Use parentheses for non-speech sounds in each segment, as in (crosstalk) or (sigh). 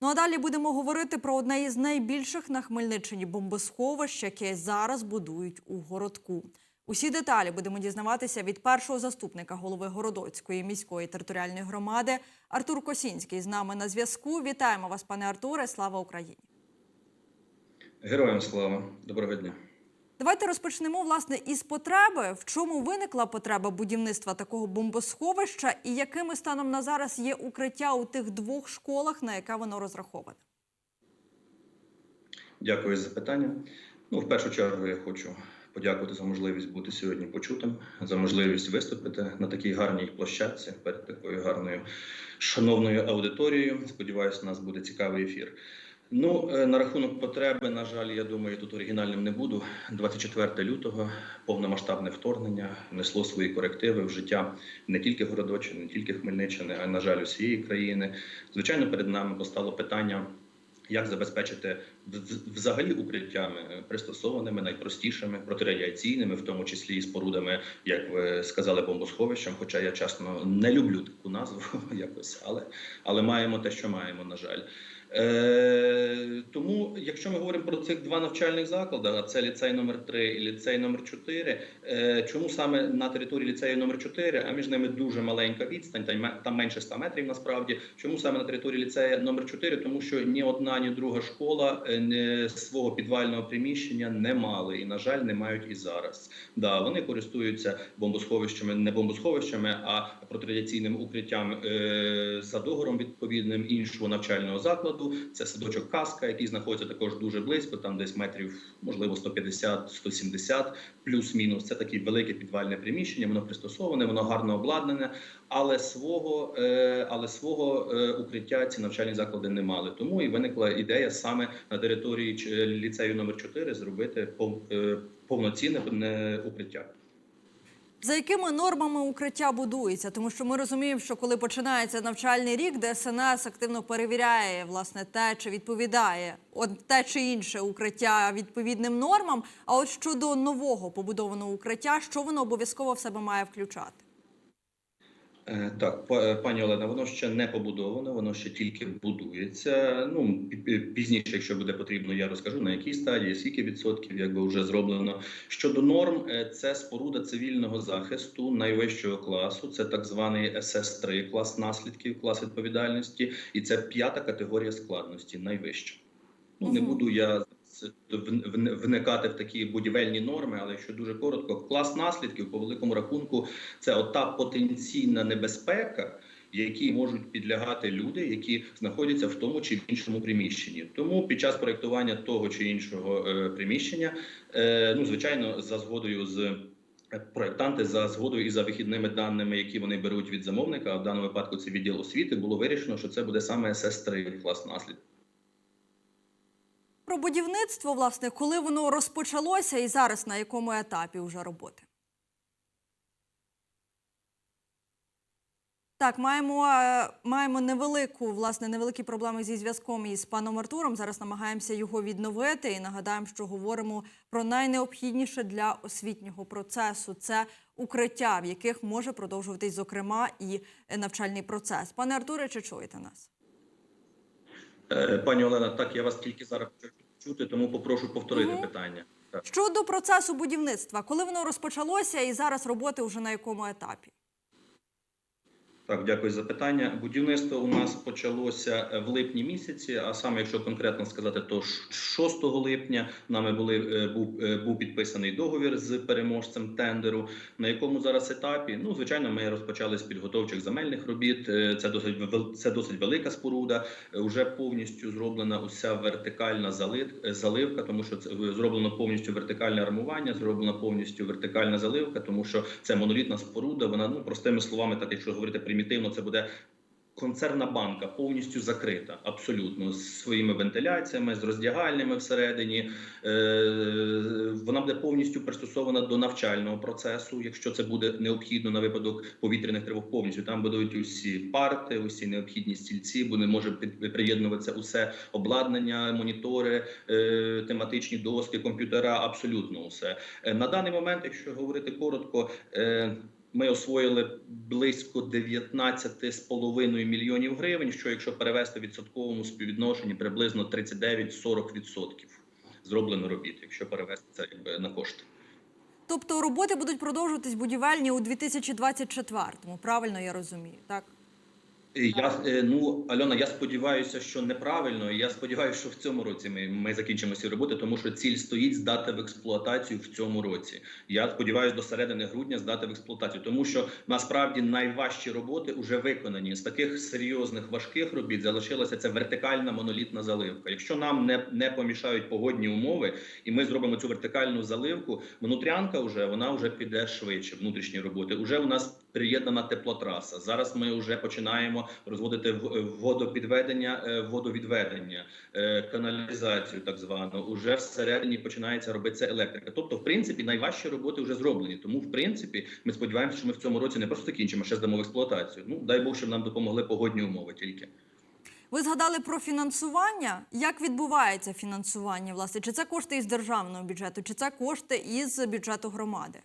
Ну а далі будемо говорити про одне із найбільших на Хмельниччині бомбосховищ, яке зараз будують у городку. Усі деталі будемо дізнаватися від першого заступника голови Городоцької міської територіальної громади Артур Косінський з нами на зв'язку. Вітаємо вас, пане Артуре. Слава Україні! Героям слава, доброго дня. Давайте розпочнемо власне із потреби. В чому виникла потреба будівництва такого бомбосховища, і якими станом на зараз є укриття у тих двох школах, на яке воно розраховане? Дякую за запитання. Ну, в першу чергу, я хочу подякувати за можливість бути сьогодні почутим, за можливість виступити на такій гарній площадці перед такою гарною шановною аудиторією. Сподіваюся, у нас буде цікавий ефір. Ну, е, на рахунок потреби, на жаль, я думаю, тут оригінальним не буду. 24 лютого повномасштабне вторгнення внесло свої корективи в життя не тільки Городочини, не тільки Хмельниччини, а на жаль, усієї країни. Звичайно, перед нами постало питання. Як забезпечити взагалі укриттями е, пристосованими, найпростішими, протирадіаційними, в тому числі і спорудами, як ви сказали, бомбосховищем. Хоча я чесно не люблю таку назву (laughs) якось, але, але маємо те, що маємо, на жаль. Е, тому, якщо ми говоримо про цих два навчальних заклади, а це ліцей номер 3 і ліцей номер 4, е, чому саме на території ліцею номер 4, а між ними дуже маленька відстань, та там менше 100 метрів насправді. Чому саме на території ліцею номер 4? Тому що ні одна, ні друга школа е, не, свого підвального приміщення не мали і, на жаль, не мають і зараз. Да, вони користуються бомбосховищами, не бомбосховищами, а протирадіаційним укриттям е, за договором відповідним іншого навчального закладу. Це садочок Каска, який знаходиться також дуже близько, там десь метрів, можливо, 150-170, плюс-мінус. Це таке велике підвальне приміщення. Воно пристосоване, воно гарно обладнане, але свого, е, але свого е, укриття ці навчальні заклади не мали. Тому і виникла ідея саме на території ліцею номер 4 зробити е, повноцінне укриття. За якими нормами укриття будується? Тому що ми розуміємо, що коли починається навчальний рік, ДСНС активно перевіряє власне те, чи відповідає те чи інше укриття відповідним нормам. А от щодо нового побудованого укриття, що воно обов'язково в себе має включати? Е, Так, е, пані Олена, воно ще не побудовано, воно ще тільки будується. Ну пі- пі- пізніше, якщо буде потрібно, я розкажу на якій стадії, скільки відсотків, якби вже зроблено. Щодо норм, е, це споруда цивільного захисту найвищого класу. Це так званий СС-3 клас наслідків, клас відповідальності, і це п'ята категорія складності, найвища. Ну не буду я вникати в такі будівельні норми, але якщо дуже коротко, клас наслідків по великому рахунку це ота потенційна небезпека, якій можуть підлягати люди, які знаходяться в тому чи іншому приміщенні. Тому під час проєктування того чи іншого е, приміщення, е, ну звичайно, за згодою з. е, Проєктанти за згодою і за вихідними даними, які вони беруть від замовника, а в даному випадку це відділ освіти, було вирішено, що це буде саме СС-3 клас наслідків. Про будівництво, власне, коли воно розпочалося і зараз на якому етапі вже роботи? Так, маємо, е, маємо невелику, власне, невеликі проблеми зі зв'язком із паном Артуром. Зараз намагаємося його відновити і нагадаємо, що говоримо про найнеобхідніше для освітнього процесу. Це укриття, в яких може продовжуватись, зокрема, і е, навчальний процес. Пане Артуре, чи чуєте нас? Е, Пані Олена, так я вас тільки зараз хочу чути, тому попрошу повторити угу. питання. Так. Щодо процесу будівництва, коли воно розпочалося і зараз роботи вже на якому етапі? Так, дякую за питання. Будівництво у нас почалося е, в липні місяці. А саме, якщо конкретно сказати, то ш- 6 липня нами були е, був, е, був підписаний договір з переможцем тендеру. На якому зараз етапі? Ну, звичайно, ми розпочали з підготовчих земельних робіт. Це досить це досить велика споруда. Уже повністю зроблена уся вертикальна заливка, тому що це зроблено повністю вертикальне армування, зроблена повністю вертикальна заливка, тому що це монолітна споруда. Вона ну простими словами, так якщо говорити примітивно, це буде. Концерна банка повністю закрита, абсолютно з своїми вентиляціями, з роздягальнями всередині. Е, Вона буде повністю пристосована до навчального процесу, якщо це буде необхідно на випадок повітряних тривог. Повністю там будуть усі парти, усі необхідні стільці, буде може під- приєднуватися усе обладнання, монітори, е, тематичні доски, комп'ютера, абсолютно усе. Е, На даний момент, якщо говорити коротко. Ми освоїли близько 19,5 мільйонів гривень, що якщо перевести в відсотковому співвідношенні приблизно 39-40% зроблено робіт, якщо перевести це якби на кошти. Тобто роботи будуть продовжуватись будівельні у 2024-му, правильно я розумію, так? Я е, ну Альона, я сподіваюся, що неправильно. Я сподіваюся, що в цьому році ми, ми закінчимо ці роботи, тому що ціль стоїть здати в експлуатацію в цьому році. Я сподіваюся, до середини грудня здати в експлуатацію, тому що насправді найважчі роботи вже виконані. З таких серйозних важких робіт залишилася ця вертикальна монолітна заливка. Якщо нам не, не помішають погодні умови, і ми зробимо цю вертикальну заливку, внутрянка вже вона вже піде швидше. Внутрішні роботи. Уже у нас приєднана теплотраса. Зараз ми вже починаємо розводити в- водопідведення, е, водовідведення, е, каналізацію, так звану. Уже всередині починається робитися електрика. Тобто, в принципі, найважчі роботи вже зроблені. Тому, в принципі, ми сподіваємося, що ми в цьому році не просто закінчимо, а ще здамо в експлуатацію. Ну дай Бог, щоб нам допомогли погодні умови тільки. Ви згадали про фінансування. Як відбувається фінансування? Власне, чи це кошти із державного бюджету, чи це кошти із бюджету громади?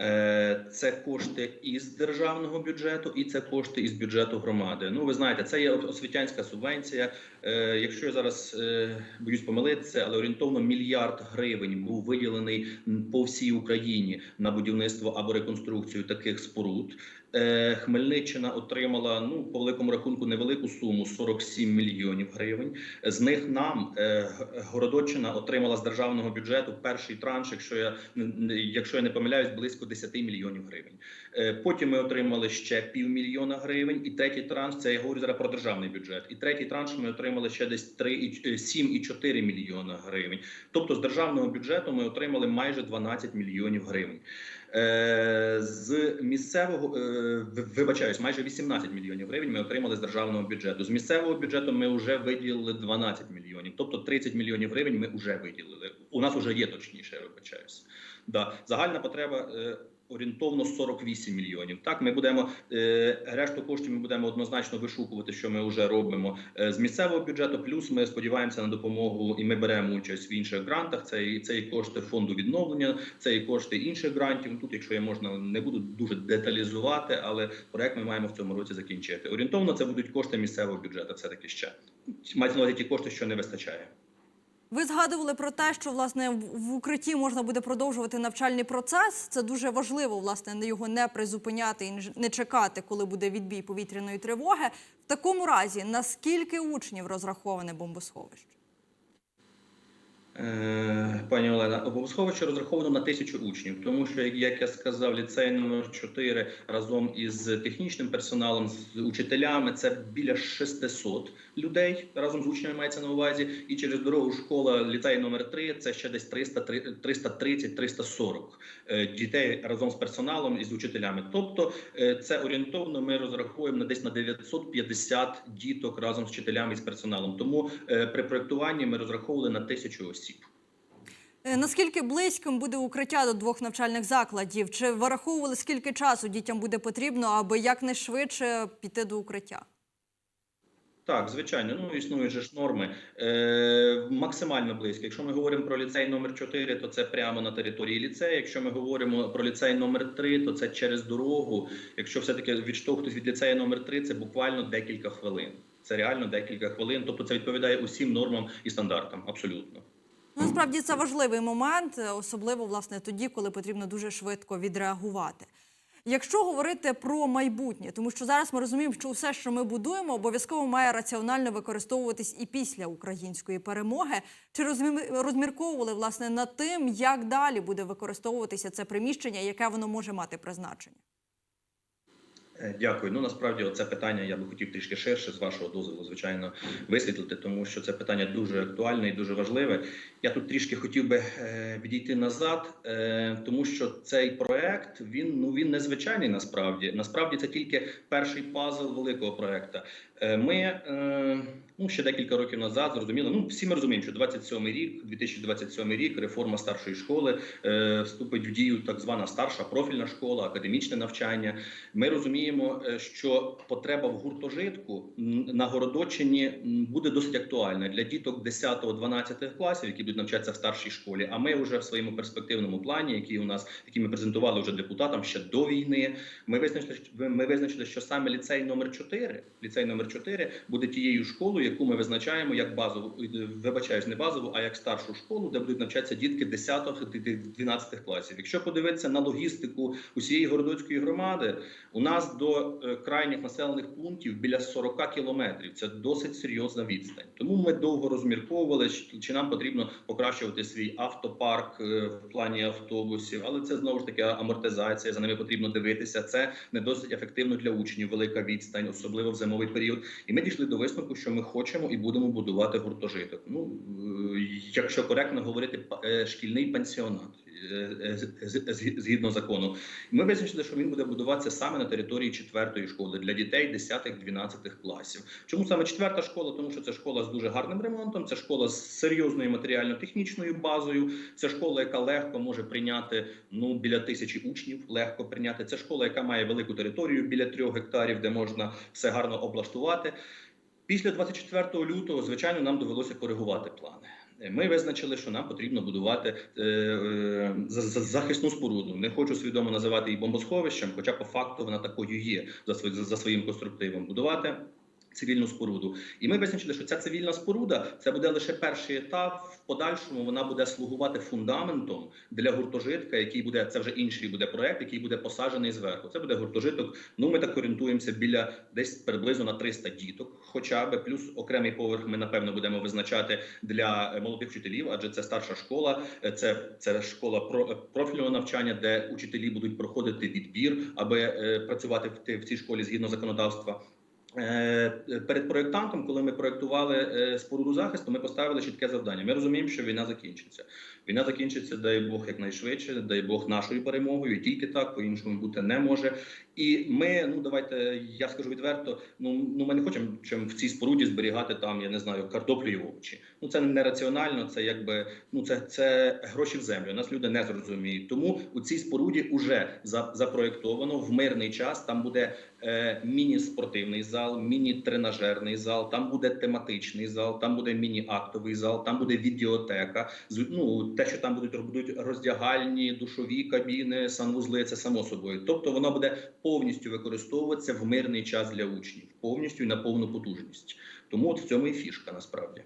Е, Це кошти із державного бюджету і це кошти із бюджету громади. Ну, ви знаєте, це є освітянська субвенція. Е, Якщо я зараз е, боюсь помилитися, але орієнтовно мільярд гривень був виділений по всій Україні на будівництво або реконструкцію таких споруд. Е, Хмельниччина отримала ну по великому рахунку невелику суму 47 мільйонів гривень. З них нам е, Городоччина отримала з державного бюджету перший транш, якщо я якщо я не помиляюсь, близько 10 мільйонів гривень. Е, Потім ми отримали ще півмільйона гривень, і третій транш це я говорю зараз про державний бюджет. І третій транш ми отримали ще десь 3 і ч- е, 7,4 мільйона гривень. Тобто з державного бюджету ми отримали майже 12 мільйонів гривень. Е, З місцевого е, вибачаюсь, майже 18 мільйонів гривень ми отримали з державного бюджету. З місцевого бюджету ми вже виділили 12 мільйонів, тобто 30 мільйонів гривень ми вже виділили. У нас вже є точніше, вибачаюсь. Да. Загальна потреба е, орієнтовно 48 мільйонів. Так, ми будемо е, решту коштів ми будемо однозначно вишукувати, що ми вже робимо е, з місцевого бюджету. Плюс ми сподіваємося на допомогу, і ми беремо участь в інших грантах. Це і це і кошти фонду відновлення, це і кошти інших грантів. Тут, якщо я можна, не буду дуже деталізувати, але проект ми маємо в цьому році закінчити. Орієнтовно це будуть кошти місцевого бюджету. Все таки ще мається на увазі ті кошти, що не вистачає. Ви згадували про те, що власне в укритті можна буде продовжувати навчальний процес. Це дуже важливо, власне, не його не призупиняти і не чекати, коли буде відбій повітряної тривоги. В такому разі, наскільки учнів розраховане бомбосховище? Е, Пані Олена, обов'язково розраховано на тисячу учнів, тому що, як я сказав, ліцей номер 4 разом із технічним персоналом, з учителями це біля 600 людей разом з учнями мається на увазі. І через дорогу школа ліцей номер 3 це ще десь 330-340 е, дітей разом з персоналом і з учителями. Тобто е, це орієнтовно ми розраховуємо на десь на 950 діток разом з вчителями і з персоналом. Тому е, при проєктуванні ми розраховували на тисячу осіб. Наскільки близьким буде укриття до двох навчальних закладів? Чи вираховували скільки часу дітям буде потрібно, аби якнайшвидше піти до укриття? Так, звичайно, ну існують же ж норми е, максимально близько. Якщо ми говоримо про ліцей номер 4, то це прямо на території ліцею. Якщо ми говоримо про ліцей номер 3, то це через дорогу. Якщо все-таки відштовхнутися від ліцею номер 3, це буквально декілька хвилин. Це реально декілька хвилин. Тобто це відповідає усім нормам і стандартам. Абсолютно. Ну, Насправді це важливий момент, особливо власне тоді, коли потрібно дуже швидко відреагувати. Якщо говорити про майбутнє, тому що зараз ми розуміємо, що все, що ми будуємо, обов'язково має раціонально використовуватись і після української перемоги. Чи розмі- розмірковували власне над тим, як далі буде використовуватися це приміщення, яке воно може мати призначення? Е, Дякую. Ну насправді це питання я би хотів трішки ширше з вашого дозволу, звичайно, висвітлити, тому що це питання дуже актуальне і дуже важливе. Я тут трішки хотів би е, відійти назад, е, тому що цей проект він ну він незвичайний насправді. Насправді це тільки перший пазл великого проекту. Е, Ми е, ну, ще декілька років назад зрозуміли. Ну всі ми розуміємо, що 27 рік, 2027 рік, реформа старшої школи е, вступить в дію так звана старша профільна школа, академічне навчання. Ми розуміємо, що потреба в гуртожитку на Городочині буде досить актуальна для діток 10-12 класів, які будуть навчатися в старшій школі. А ми вже в своєму перспективному плані, який у нас, який ми презентували вже депутатам ще до війни. Ми визначили, ми визначили, що саме ліцей номер 4, ліцей номер 4 буде тією школою, яку ми визначаємо як базову, е, вибачаюсь, не базову, а як старшу школу, де будуть навчатися дітки 10-12 класів. Якщо подивитися на логістику усієї городоцької громади, у нас до е, крайніх населених пунктів біля 40 кілометрів. Це досить серйозна відстань. Тому ми довго розмірковували, чи- чи нам потрібно покращувати свій автопарк е, в плані автобусів, але це знову ж таки амортизація. За ними потрібно дивитися. Це не досить ефективно для учнів. Велика відстань, особливо в зимовий період. І ми дійшли до висновку, що ми хочемо і будемо будувати гуртожиток. Ну е, якщо коректно говорити, е, шкільний пансіонат. Е, е, Згідно закону, ми визначили, що він буде будуватися саме на території четвертої школи для дітей 10-12 класів. Чому саме четверта школа? Тому що це школа з дуже гарним ремонтом, це школа з серйозною матеріально-технічною базою. Це школа, яка легко може прийняти ну біля тисячі учнів. Легко прийняти. Це школа, яка має велику територію біля трьох гектарів, де можна все гарно облаштувати. Після 24 лютого, звичайно, нам довелося коригувати плани. Ми визначили, що нам потрібно будувати е, е, за- за- захисну споруду. Не хочу свідомо називати її бомбосховищем, хоча по факту вона такою є за своїм конструктивом. Будувати цивільну споруду. І ми визначили, що ця цивільна споруда це буде лише перший етап. В подальшому вона буде слугувати фундаментом для гуртожитка, який буде це вже інший буде проект, який буде посаджений зверху. Це буде гуртожиток. Ну ми так орієнтуємося біля десь приблизно на 300 діток, хоча би плюс окремий поверх. Ми напевно будемо визначати для е, молодих вчителів, адже це старша школа, е, це, це школа про е, профільного навчання, де учителі будуть проходити відбір, аби працювати в, в цій школі згідно законодавства. Е, Перед проєктантом, коли ми проєктували е, споруду захисту, ми поставили чітке завдання. Ми розуміємо, що війна закінчиться. Війна закінчиться, дай Бог, якнайшвидше, дай Бог нашою перемогою. Тільки так, по-іншому бути не може. І ми, ну давайте я скажу відверто. Ну ну ми не хочемо чим в цій споруді зберігати там, я не знаю, картоплю і овочі. Ну це нераціонально. Це якби ну це, це гроші в землю. Нас люди не зрозуміють. Тому у цій споруді вже за, запроєктовано в мирний час. Там буде е, міні-спортивний зал, міні-тренажерний зал, там буде тематичний зал, там буде міні-актовий зал, там буде відеотека. Ну, те, що там будуть, будуть роздягальні, душові кабіни, санвузли, це само собою. Тобто воно буде повністю використовуватися в мирний час для учнів, повністю і на повну потужність. Тому от в цьому і фішка насправді.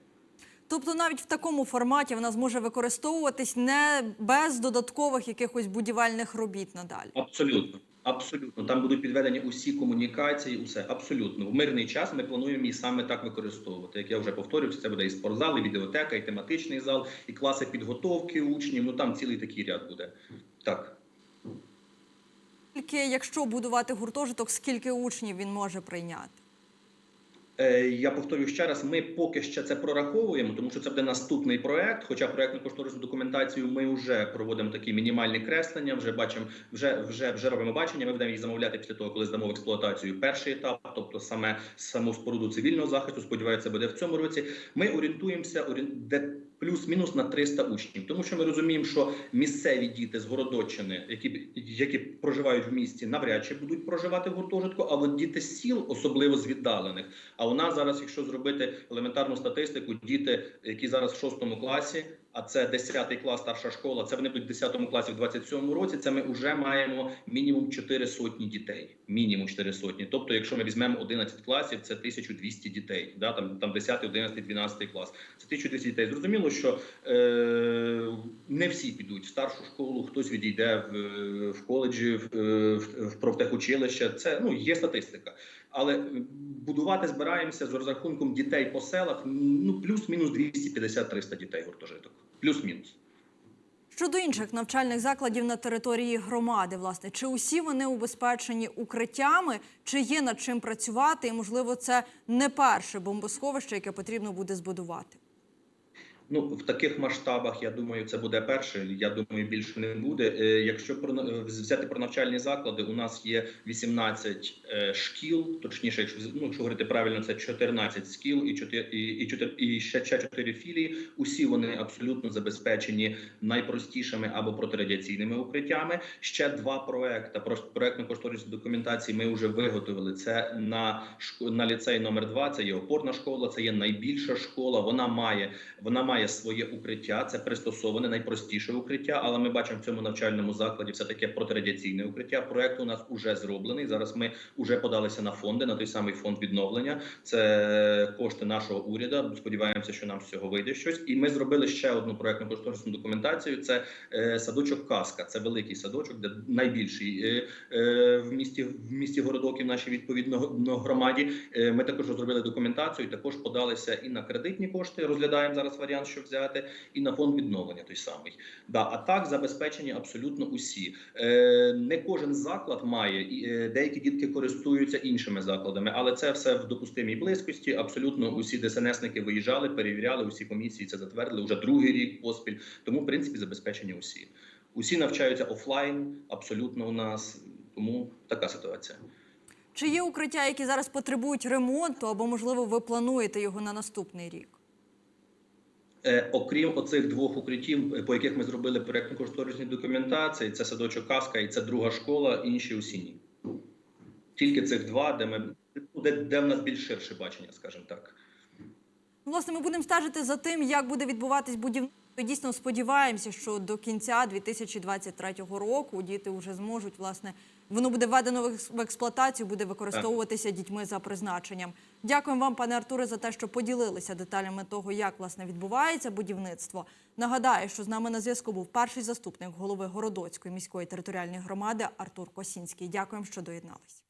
Тобто навіть в такому форматі вона зможе використовуватись не без додаткових якихось будівельних робіт надалі. Абсолютно. Абсолютно, там будуть підведені усі комунікації, усе абсолютно в мирний час. Ми плануємо її саме так використовувати. Як я вже повторювався, це буде і спортзал, і відеотека, і тематичний зал, і класи підготовки учнів. Ну там цілий такий ряд буде. Так. Тільки якщо будувати гуртожиток, скільки учнів він може прийняти? Е, Я повторюю ще раз, ми поки ще це прораховуємо, тому що це буде наступний проект. Хоча проектну кошторисну документацію ми вже проводимо такі мінімальні креслення. Вже бачимо, вже вже вже робимо бачення. Ми будемо їх замовляти після того, коли здамо в експлуатацію перший етап, тобто саме саму споруду цивільного захисту. Сподіваюся, буде в цьому році. Ми орієнтуємося орієн- де плюс-мінус на 300 учнів, тому що ми розуміємо, що місцеві діти з Городоччини, які які проживають в місті, навряд чи будуть проживати в гуртожитку. А от діти з сіл, особливо з віддалених. А у нас зараз, якщо зробити елементарну статистику, діти, які зараз в шостому класі, а це 10 клас, старша школа, це вони будуть в 10 класі в 27-му році. Це ми вже маємо мінімум 4 сотні дітей. Мінімум 4 сотні. Тобто, якщо ми візьмемо 11 класів, це 1200 дітей. Да? Там, там 10, 11, 12 клас. Це 1200 дітей. Зрозуміло, що е, не всі підуть в старшу школу, хтось відійде в, в коледжі, в, в, в профтехучилище. Це ну є статистика. Але будувати збираємося з розрахунком дітей по селах. Ну плюс-мінус 250-300 дітей гуртожиток. Плюс-мінус. Щодо інших навчальних закладів на території громади, власне, чи усі вони убезпечені укриттями, чи є над чим працювати, і можливо, це не перше бомбосховище, яке потрібно буде збудувати. Ну, в таких масштабах, я думаю, це буде перше. Я думаю, більше не буде. Е, Якщо про е, взяти про навчальні заклади, у нас є 18 е, шкіл, точніше, якщо ну, якщо говорити правильно, це 14 шкіл і 4, і, і, 4, і ще, ще 4 філії. Усі вони абсолютно забезпечені найпростішими або протирадіаційними укриттями. Ще два проекти. Про проектно-кошторисні документації ми вже виготовили. Це на на ліцей номер 2 Це є опорна школа, це є найбільша школа. Вона має вона має своє укриття. Це пристосоване найпростіше укриття. Але ми бачимо в цьому навчальному закладі все таке протирадіаційне укриття. Проект у нас уже зроблений. Зараз ми вже подалися на фонди на той самий фонд відновлення. Це кошти нашого уряду. Сподіваємося, що нам з цього вийде щось. І ми зробили ще одну проектну кошторисну документацію. Це е, садочок Каска. Це великий садочок, де найбільший е, е, в місті в місті городок і в нашій відповідно ну, громаді. Е, Ми також розробили документацію. Також подалися і на кредитні кошти. Розглядаємо зараз варіант, що взяти, і на фонд відновлення той самий. Да, а так забезпечені абсолютно усі. Е, Не кожен заклад має е, деякі дітки користуються іншими закладами, але це все в допустимій близькості. Абсолютно усі ДСНСники виїжджали, перевіряли усі комісії. Це затвердили вже другий рік поспіль. Тому, в принципі, забезпечені усі. Усі навчаються офлайн, абсолютно у нас. Тому така ситуація. Чи є укриття, які зараз потребують ремонту, або можливо ви плануєте його на наступний рік? Е, окрім оцих двох укриттів, е, по яких ми зробили проєктно-кошторисні документації, це садочок Каска і це друга школа, інші усі ні. Тільки цих два, де ми де, де в нас більш ширше бачення, скажімо так. Власне, ми будемо стежити за тим, як буде відбуватись будівництво. Дійсно сподіваємося, що до кінця 2023 року діти вже зможуть власне воно буде введено в в експлуатацію, буде використовуватися дітьми за призначенням. Дякуємо вам, пане Артуре, за те, що поділилися деталями того, як власне відбувається будівництво. Нагадаю, що з нами на зв'язку був перший заступник голови Городоцької міської територіальної громади Артур Косінський. Дякуємо, що доєднались.